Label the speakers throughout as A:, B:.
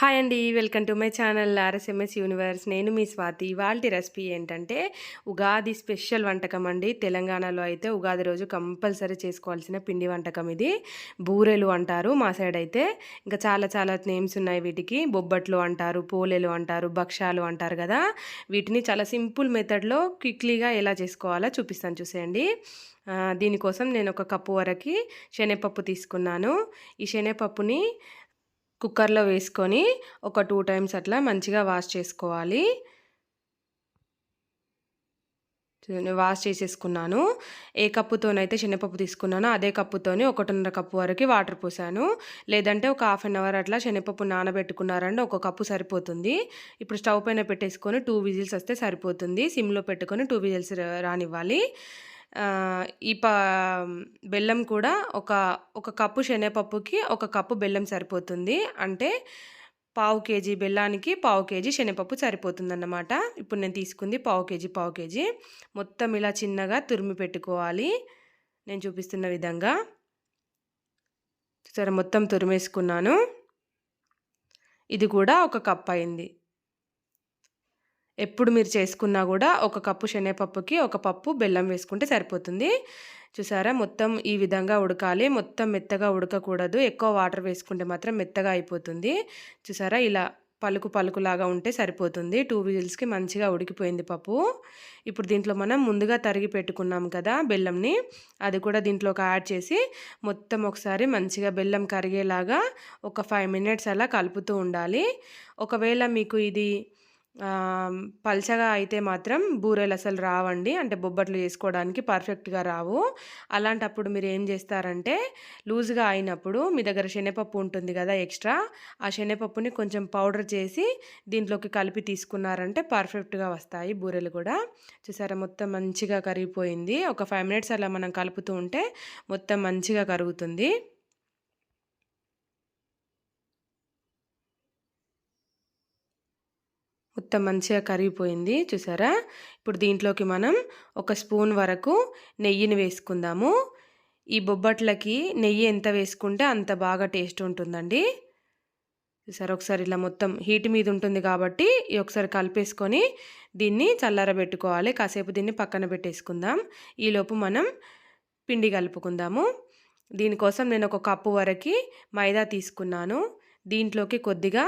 A: Hi అండి welcome to my channel RSMS universe. నేను మీ స్వాతి. ఇవాళ రెసిపీ ఏంటంటే ఉగాది స్పెషల్ వంటకం అండి. తెలంగాణలో అయితే ఉగాది రోజు కంపల్సరీ చేసుకోవాల్సిన పిండి వంటకం ఇది. బూరెలు అంటారు మా సైడ్ అయితే. ఇంకా చాలా చాలా నేమ్స్ ఉన్నాయి వీటికి. బొబ్బట్లు అంటారు పోలేలు అంటారు భక్షాలు అంటారు కదా. వీటిని చాలా సింపుల్ మెథడ్లో క్విక్లీగా ఎలా చేసుకోవాలో చూపిస్తాను చూసేయండి. దీనికోసం నేను ఒక కప్పు వరకు శనగపప్పు తీసుకున్నాను. ఈ శనగపప్పుని కుక్కర్లో వేసుకొని ఒక టూ టైమ్స్ అట్లా మంచిగా వాష్ చేసుకోవాలి. వాష్ చేసేసుకున్నాను. ఏ కప్పుతోనైతే శనగపప్పు తీసుకున్నానో అదే కప్పుతోని ఒకటిన్నర కప్పు వరకు వాటర్ పోసాను. లేదంటే ఒక హాఫ్ అన్ అవర్ అట్లా శనగపప్పు నానబెట్టుకున్నారంటే ఒక కప్పు సరిపోతుంది. ఇప్పుడు స్టవ్ పైన పెట్టేసుకొని టూ విజిల్స్ వస్తే సరిపోతుంది. సిమ్లో పెట్టుకొని టూ విజిల్స్ రానివ్వాలి. ఈ ప బెల్లం కూడా ఒక ఒక కప్పు శనగపప్పుకి ఒక కప్పు బెల్లం సరిపోతుంది. అంటే పావు కేజీ బెల్లానికి పావు కేజీ శనగపప్పు సరిపోతుందన్నమాట. ఇప్పుడు నేను తీసుకుంది పావు కేజీ పావు కేజీ. మొత్తం ఇలా చిన్నగా తురిమి పెట్టుకోవాలి. నేను చూపిస్తున్న విధంగా. సరే మొత్తం తురిమేసుకున్నాను. ఇది కూడా ఒక కప్ అయింది. ఎప్పుడు మీరు చేసుకున్నా కూడా ఒక కప్పు శనగపప్పుకి ఒక పప్పు బెల్లం వేసుకుంటే సరిపోతుంది. చూసారా? మొత్తం ఈ విధంగా ఉడకాలి. మొత్తం మెత్తగా ఉడకకూడదు. ఎక్కువ వాటర్ వేసుకుంటే మాత్రం మెత్తగా అయిపోతుంది. చూసారా? ఇలా పలుకు పలుకులాగా ఉంటే సరిపోతుంది. టూ విజిల్స్కి మంచిగా ఉడికిపోయింది పప్పు. ఇప్పుడు దీంట్లో మనం ముందుగా తరిగి పెట్టుకున్నాం కదా బెల్లంని. అది కూడా దీంట్లోకి యాడ్ చేసి మొత్తం ఒకసారి మంచిగా బెల్లం కరిగేలాగా ఒక ఫైవ్ మినిట్స్ అలా కలుపుతూ ఉండాలి. ఒకవేళ మీకు ఇది పల్చగా అయితే మాత్రం బూరెలు అసలు రావండి. అంటే బొబ్బట్లు చేసుకోవడానికి పర్ఫెక్ట్గా రావు. అలాంటప్పుడు మీరు ఏం చేస్తారంటే లూజ్గా అయినప్పుడు మీ దగ్గర శనగపప్పు ఉంటుంది కదా ఎక్స్ట్రా ఆ శనగపప్పుని కొంచెం పౌడర్ చేసి దీంట్లోకి కలిపి తీసుకున్నారంటే పర్ఫెక్ట్గా వస్తాయి బూరెలు కూడా. చూసారా? మొత్తం మంచిగా కరిగిపోయింది. ఒక ఫైవ్ మినిట్స్ అలా మనం కలుపుతూ ఉంటే మొత్తం మంచిగా కరుగుతుంది. మొత్తం మంచిగా కరిగిపోయింది చూసారా? ఇప్పుడు దీంట్లోకి మనం ఒక స్పూన్ వరకు నెయ్యిని వేసుకుందాము. ఈ బొబ్బట్లకి నెయ్యి ఎంత వేసుకుంటే అంత బాగా టేస్ట్ ఉంటుందండి. చూసారా? ఒకసారి ఇలా మొత్తం హీట్ మీద ఉంటుంది కాబట్టి ఒకసారి కలిపేసుకొని దీన్ని చల్లారబెట్టుకోవాలి. కాసేపు దీన్ని పక్కన పెట్టేసుకుందాం. ఈలోపు మనం పిండి కలుపుకుందాము. దీనికోసం నేను ఒక కప్పు వరకు మైదా తీసుకున్నాను. దీంట్లోకి కొద్దిగా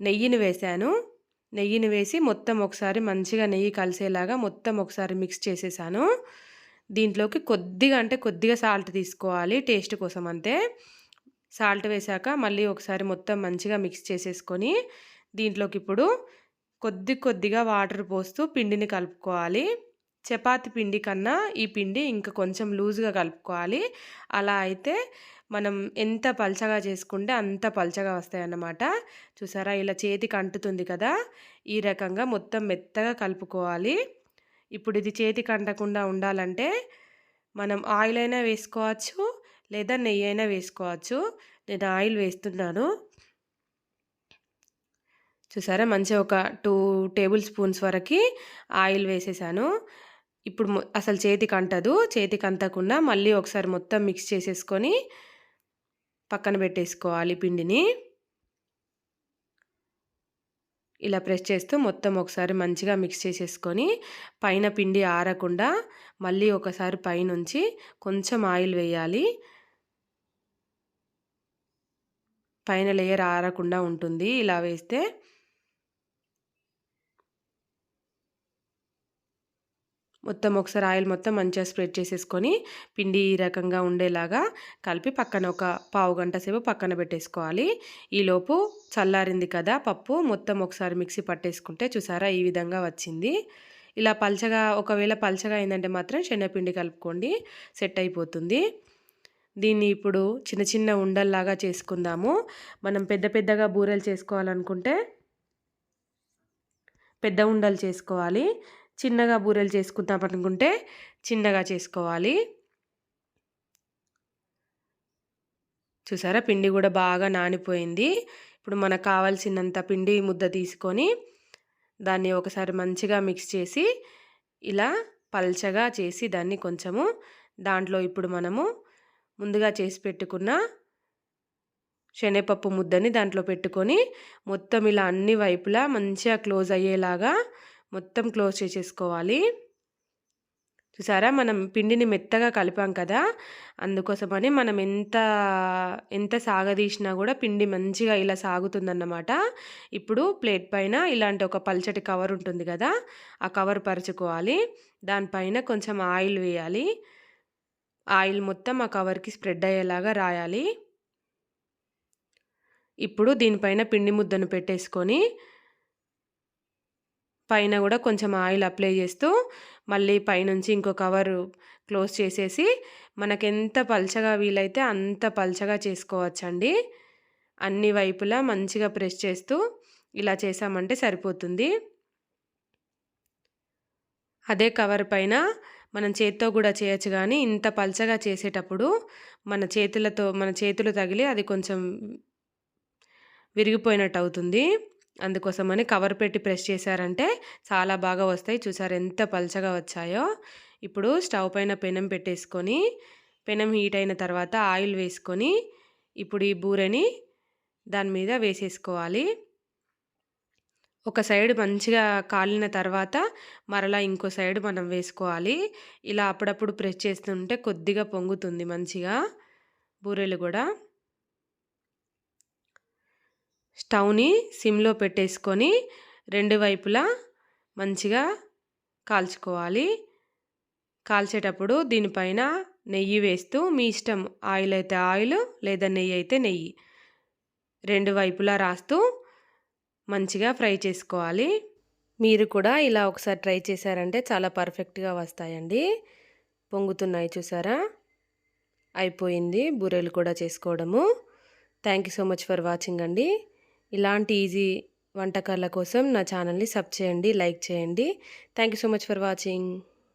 A: నెయ్యిని వేశాను. నెయ్యిని వేసి మొత్తం ఒకసారి మంచిగా నెయ్యి కలిసేలాగా మొత్తం ఒకసారి మిక్స్ చేసేసాను. దీంట్లోకి కొద్దిగా అంటే కొద్దిగా సాల్ట్ తీసుకోవాలి టేస్ట్ కోసం అంతే. సాల్ట్ వేసాక మళ్ళీ ఒకసారి మొత్తం మంచిగా మిక్స్ చేసేసుకొని దీంట్లోకి ఇప్పుడు కొద్ది కొద్దిగా వాటర్ పోస్తూ పిండిని కలుపుకోవాలి. చపాతి పిండి కన్నా ఈ పిండి ఇంకా కొంచెం లూజ్గా కలుపుకోవాలి. అలా అయితే మనం ఎంత పల్చగా చేసుకుంటే అంత పల్చగా వస్తాయి అన్నమాట చూసారా? ఇలా చేతికి అంటుతుంది కదా? ఈ రకంగా మొత్తం మెత్తగా కలుపుకోవాలి. ఇప్పుడు ఇది చేతికి అంటకుండా ఉండాలంటే మనం ఆయిల్ అయినా వేసుకోవచ్చు లేదా నెయ్యి అయినా వేసుకోవచ్చు. నేను ఆయిల్ వేస్తున్నాను. చూసారా? మంచిగా ఒక టూ టేబుల్ స్పూన్స్ వరకు ఆయిల్ వేసేసాను. ఇప్పుడు అసలు చేతికి అంటదు చేతికి అంతకుండా మళ్ళీ ఒకసారి మొత్తం మిక్స్ చేసేసుకొని పక్కన పెట్టేసుకోవాలి పిండిని. ఇలా ప్రెస్ చేస్తూ మొత్తం ఒకసారి మంచిగా మిక్స్ చేసేసుకొని పైన పిండి ఆరకుండా మళ్ళీ ఒకసారి పైనుంచి కొంచెం ఆయిల్ వేయాలి. పైన లేయర్ ఆరకుండా ఉంటుంది. ఇలా వేస్తే మొత్తం ఒకసారి ఆయిల్ మొత్తం మంచిగా స్ప్రెడ్ చేసేసుకొని పిండి ఈ రకంగా ఉండేలాగా కలిపి పక్కన ఒక పావు గంట సేపు పక్కన పెట్టేసుకోవాలి. ఈలోపు చల్లారింది కదా పప్పు మొత్తం ఒకసారి మిక్సీ పట్టేసుకుంటే చూసారా ఈ విధంగా వచ్చింది. ఇలా పల్చగా ఒకవేళ పల్చగా అయిందంటే మాత్రం శనగపిండి కలుపుకోండి సెట్ అయిపోతుంది. దీన్ని ఇప్పుడు చిన్న చిన్న ఉండల్లాగా చేసుకుందాము. మనం పెద్ద పెద్దగా బూరెలు చేసుకోవాలనుకుంటే పెద్ద ఉండలు చేసుకోవాలి. చిన్నగా బూరెలు చేసుకుందాం అనుకుంటే చిన్నగా చేసుకోవాలి. చూసారా? పిండి కూడా బాగా నానిపోయింది. ఇప్పుడు మనకు కావాల్సినంత పిండి ముద్ద తీసుకొని దాన్ని ఒకసారి మంచిగా మిక్స్ చేసి ఇలా పల్చగా చేసి దాన్ని కొంచెము దాంట్లో ఇప్పుడు మనము ముందుగా చేసి పెట్టుకున్న శనగపప్పు ముద్దని దాంట్లో పెట్టుకొని మొత్తం ఇలా అన్ని వైపులా మంచిగా క్లోజ్ అయ్యేలాగా మొత్తం క్లోజ్ చేసేసుకోవాలి. చూసారా? మనం పిండిని మెత్తగా కలిపాం కదా? అందుకోసమని మనం ఎంత ఎంత సాగదీసినా కూడా పిండి మంచిగా ఇలా సాగుతుందన్నమాట. ఇప్పుడు ప్లేట్ పైన ఇలాంటి ఒక పల్చటి కవర్ ఉంటుంది కదా? ఆ కవర్ పరుచుకోవాలి. దానిపైన కొంచెం ఆయిల్ వేయాలి. ఆయిల్ మొత్తం ఆ కవర్కి స్ప్రెడ్ అయ్యేలాగా రాయాలి. ఇప్పుడు దీనిపైన పిండి ముద్దను పెట్టేసుకొని పైన కూడా కొంచెం ఆయిల్ అప్లై చేస్తూ మళ్ళీ పైనుంచి ఇంకో కవర్ క్లోజ్ చేసేసి మనకెంత పల్చగా వీలైతే అంత పల్చగా చేసుకోవచ్చండి. అన్ని వైపులా మంచిగా ప్రెస్ చేస్తూ ఇలా చేసామంటే సరిపోతుంది. అదే కవర్ పైన మనం చేత్తో కూడా చేయొచ్చు కానీ ఇంత పల్చగా చేసేటప్పుడు మన చేతులతో మన చేతులు తగిలి అది కొంచెం విరిగిపోయినట్టు అవుతుంది. అందుకోసమని కవర్ పెట్టి ప్రెస్ చేశారంటే చాలా బాగా వస్తాయి. చూసారు ఎంత పలచగా వచ్చాయో. ఇప్పుడు స్టవ్ పైన పెనం పెట్టేసుకొని పెనం హీట్ అయిన తర్వాత ఆయిల్ వేసుకొని ఇప్పుడు ఈ బూరెని దాని మీద వేసేసుకోవాలి. ఒక సైడ్ మంచిగా కాలిన తర్వాత మరలా ఇంకో సైడ్ మనం వేసుకోవాలి. ఇలా అప్పుడప్పుడు ప్రెస్ చేస్తుంటే కొద్దిగా పొంగుతుంది మంచిగా బూరెలు కూడా. స్టవ్ని సిమ్లో పెట్టేసుకొని రెండు వైపులా మంచిగా కాల్చుకోవాలి. కాల్చేటప్పుడు దీనిపైన నెయ్యి వేస్తూ మీ ఇష్టం ఆయిల్ అయితే ఆయిల్ లేదా నెయ్యి అయితే నెయ్యి. రెండు వైపులా రాస్తూ మంచిగా ఫ్రై చేసుకోవాలి. మీరు కూడా ఇలా ఒకసారి ట్రై చేశారంటే చాలా పర్ఫెక్ట్గా వస్తాయండి. పొంగుతున్నాయి చూసారా? అయిపోయింది బూరెలు కూడా చేసుకోవడము. Thank you so much for watching అండి. ఇలాంటి ఈజీ వంటకాల కోసం నా ఛానల్ని సబ్ చేయండి లైక్ చేయండి. Thank you so much for watching